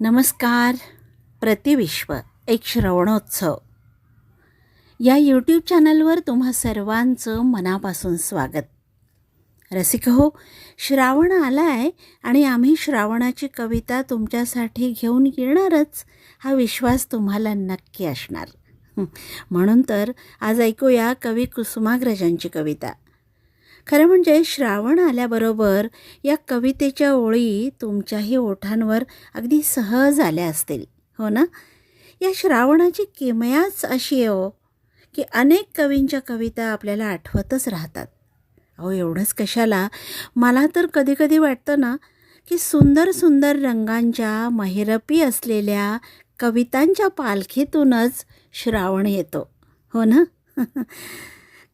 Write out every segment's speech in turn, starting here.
नमस्कार प्रतिविश्व एक श्रवणोत्सव. या यूट्यूब चॅनलवर तुम्हा सर्वांचं मनापासून स्वागत. रसिक हो श्रावण आला आहे आणि आम्ही श्रावणाची कविता तुमच्यासाठी घेऊन येणारच हा विश्वास तुम्हाला नक्की असणार. म्हणून तर आज ऐकूया कवी कुसुमाग्रजांची कविता. खरं म्हणजे श्रावण आल्याबरोबर या कवितेच्या ओळी तुमच्याही ओठांवर अगदी सहज आल्या असतील. हो ना? या श्रावणाची किमयाच अशी आहे हो की अनेक कवींच्या कविता आपल्याला आठवतच राहतात. अहो एवढंच कशाला? मला तर कधीकधी वाटतं ना की सुंदर सुंदर रंगांच्या महिरपी असलेल्या कवितांच्या पालखीतूनच श्रावण येतो. हो ना?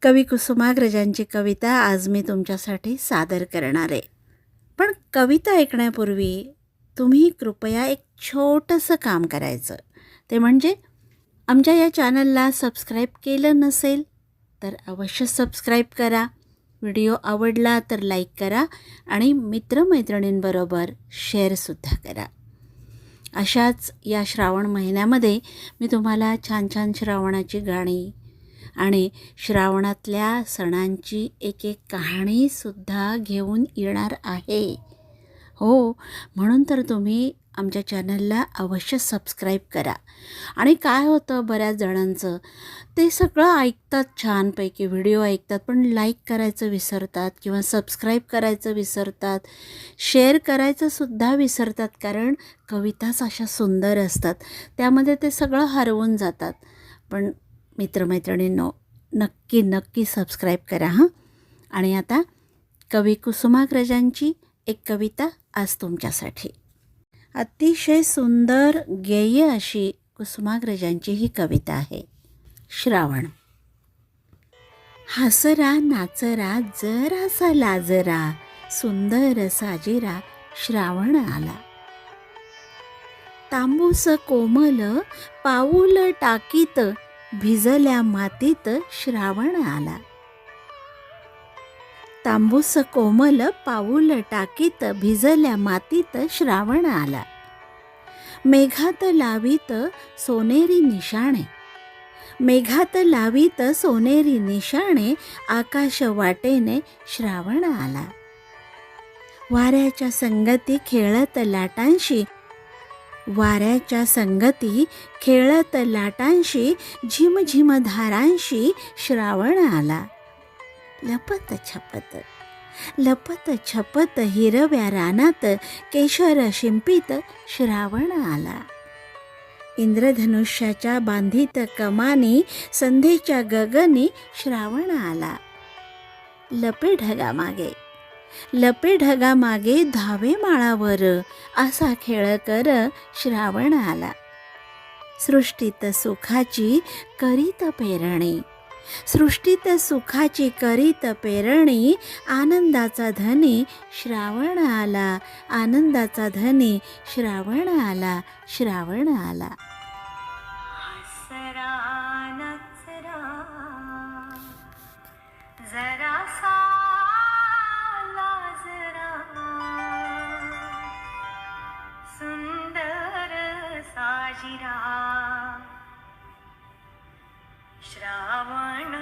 कवी कुसुमाग्रजांची कविता आज मी तुमच्यासाठी सादर करणार आहे. पण कविता ऐकण्यापूर्वी तुम्ही कृपया एक छोटंसं काम करायचं. ते म्हणजे आमच्या या चॅनलला सबस्क्राईब केलं नसेल तर अवश्य सबस्क्राईब करा. व्हिडिओ आवडला तर लाईक करा आणि मित्रमैत्रिणींबरोबर शेअरसुद्धा करा. अशाच या श्रावण महिन्यामध्ये मी तुम्हाला छान छान श्रावणाची गाणी आणि श्रावणातल्या सणांची एक एक कहाणीसुद्धा घेऊन येणार आहे. हो म्हणून तर तुम्ही आमच्या चॅनलला अवश्य सबस्क्राईब करा. आणि काय होतं बऱ्याच जणांचं ते सगळं ऐकतात छानपैकी व्हिडिओ ऐकतात पण लाईक करायचं विसरतात किंवा सबस्क्राईब करायचं विसरतात शेअर करायचंसुद्धा विसरतात कारण कविताच अशा सुंदर असतात त्यामध्ये ते सगळं हरवून जातात. पण मित्रमैत्रिणींनो नक्की नक्की सबस्क्राईब करा हां. आणि आता कवी कुसुमाग्रजांची एक कविता आज तुमच्यासाठी. अतिशय सुंदर गेय अशी कुसुमाग्रजांची ही कविता आहे. श्रावण. हसरा नाचरा जरासा लाजरा सुंदर साजिरा श्रावण आला. तांबूस कोमल पाऊल टाकीत भिजल्या मातीत श्रावण आला. तांबूस कोमल पाऊल टाकीत भिजल्या मातीत श्रावण आला. मेघात लावीत सोनेरी निशाणे. मेघात लावीत सोनेरी निशाणे आकाश वाटेने श्रावण आला. वाऱ्याच्या संगती खेळत लाटांशी वाऱ्याच्या संगती खेळत लाटांशी झिमझिम धारांशी श्रावण आला. लपत छपत लपत छपत हिरव्या रानात केशर शिंपीत श्रावण आला. इंद्रधनुष्याच्या बांधित कमानी संधीच्या गगनी श्रावण आला. लपे ढगामागे लपे ढगामागे धावे माळावर असा खेळ कर श्रावण आला. सृष्टीत सुखाची करीत पेरणी. सृष्टीत सुखाची करीत पेरणी आनंदाचा धनी श्रावण आला. आनंदाचा धनी श्रावण आला श्रावण आला. बाजिरा श्रावण